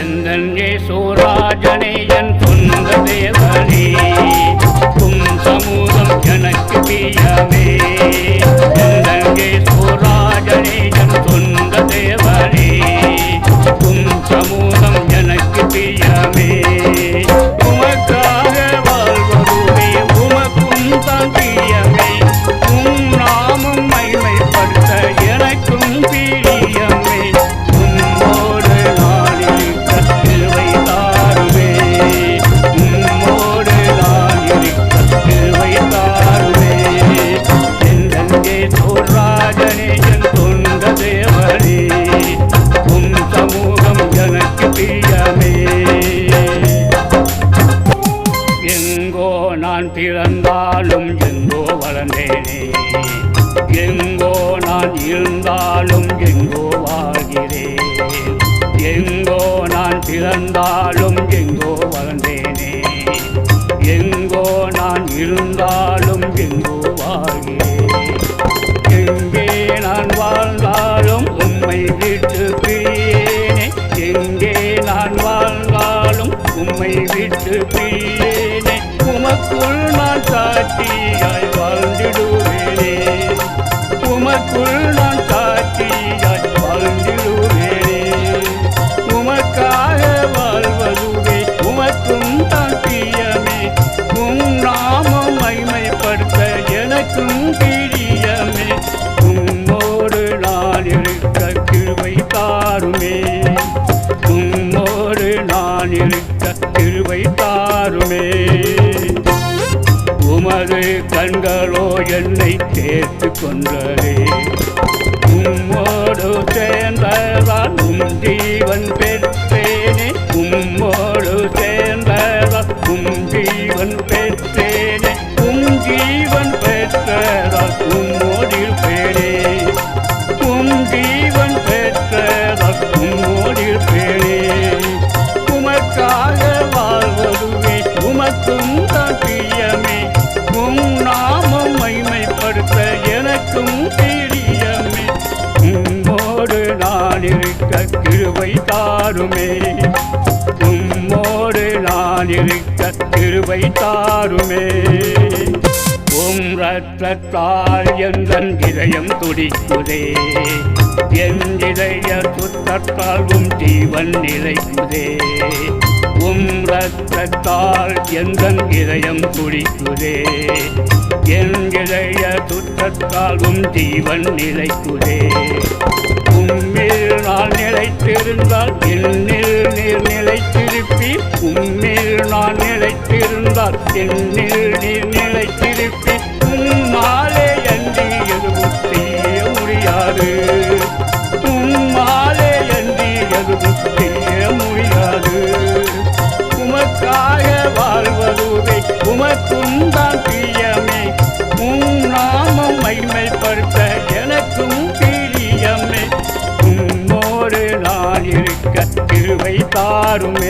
எந்தே சோராஜனே என் சொந்த தேவனே உம் சமூகம் எந்தெங்கே என் தொந்த தேவனே உம் சமூகம் எனக்கு பிரியமே. எங்கோ நான் பிறந்தாலும் எங்கோ வளர்ந்தேனே எங்கோ நான் இருந்தாலும் எங்கோ வாழ்கிறேன் எங்கோ நான் பிறந்தாலும் எங்கோ வளர்ந்தேனே எங்கோ நான் இருந்தாலும் எங்கோ வாழ்கிறேன் கண்களோ என்னை சேர்த்து கொண்டதே உம்மோடு சேர்ந்ததால் உம் ஜீவன் பெற்றேனே. உம்மோடு சேர்ந்ததால் உம் ஜீவன் பெற்றேனே. உம் ஜீவன் மட்டும் பிரியமே உம்மோடு நான் இருக்க கிருவை தாருமே. உம்மோடு நான் இருக்க கிருவை தாருமே. உம் ரத்தத்தால் எந்தன் இதயம் துடிக்குதே. என் இதய சுத்தத்தால் உம் ஜீவன் நிலைக்குதே உம் ரத்தத்தால் எந்தன் இதயம் துடிக்குதே. என் இதய சுத்தத்தால் ஜீவன் நிலைக்குதே. உம்மில் நான் நிலைத்திருந்தால் என்னில் நீர் நிலைத்திருப்பி உம்மில் நான் நிலைத்திருந்தால் என்னில் நீர் நிலைத்திருப்பி உம்மாலே என் பிரியமே உம்மோடு